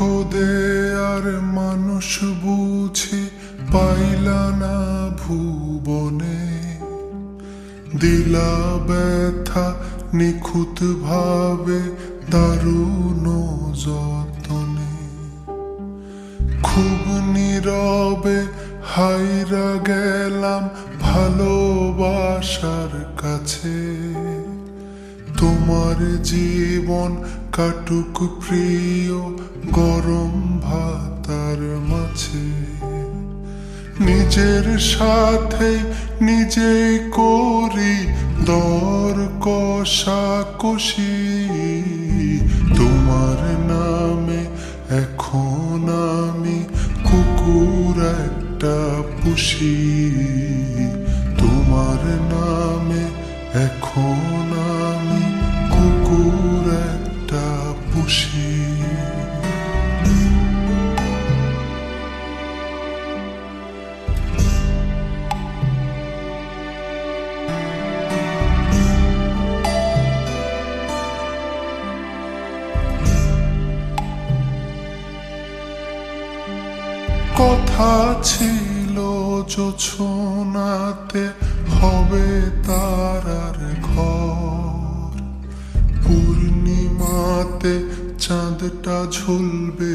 খোদে আর মানুষ বুঝে পাইলা না ভুবনে। দিলা ব্যথা নিখুঁত ভাবে দারুণ যতনে। খুব নীরবে হাইরা গেলাম ভালোবাসার কাছে। তোমার জীবন কাটুক প্রিয় গরম ভাতার মাঝে। নিজের সাথে নিজেই করি দর কষাকষি তোমার নামে এখন আমি কুকুর একটা পুষি। তোমার নামে এখন কথা ছিল যোছনাতে হবে তারার ঘর। পূর্ণিমাতে চাঁদটা ঝুলবে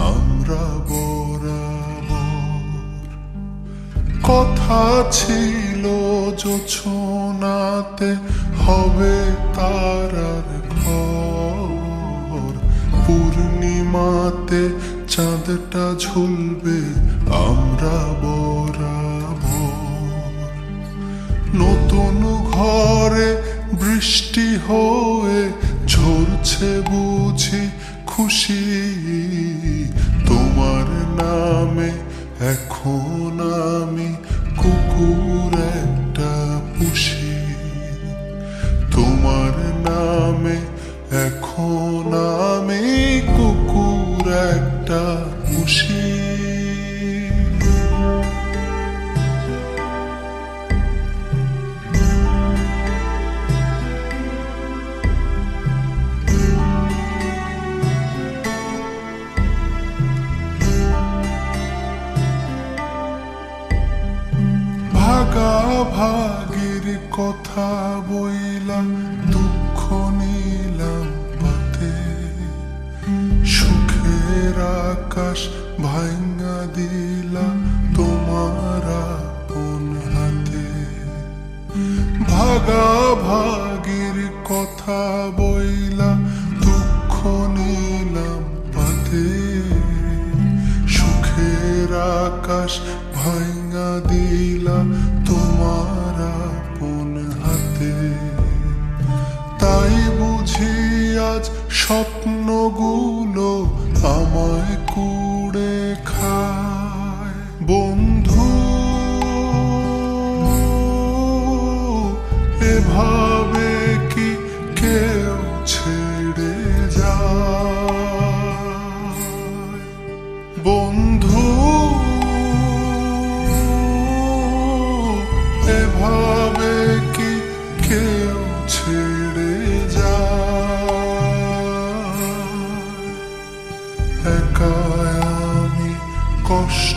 আমরা বরাবর। কথা ছিল যোছনাতে হবে তারার ঘর। পূর্ণিমাতে চাঁদটা ঝুলবে আমরা বরাবর। নতুন ঘরে বৃষ্টি হয়ে ঝরছে বুঝি খুশি। ভাগের কথা বইলাম, দুঃখ নিলাম পাতে। সুখের আকাশ ভাঙ্গা দিলাম তোমার আপন হাতে। ভাগা ভাগের কথা বইলা দুঃখ নিলাম পাতে। সুখের আকাশ ভাঙ্গা দিলা তোমার আপন হাতে। তাই বুঝি আজ স্বপ্নগুলো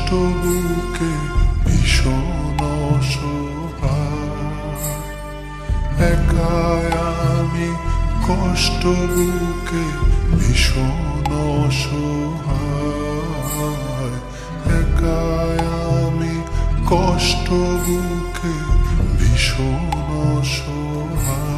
কষ্ট বুকে ভীষণ আমি কষ্ট বুকে ভীষণ একা আমি কষ্ট বুকে ভীষণ অসহায়।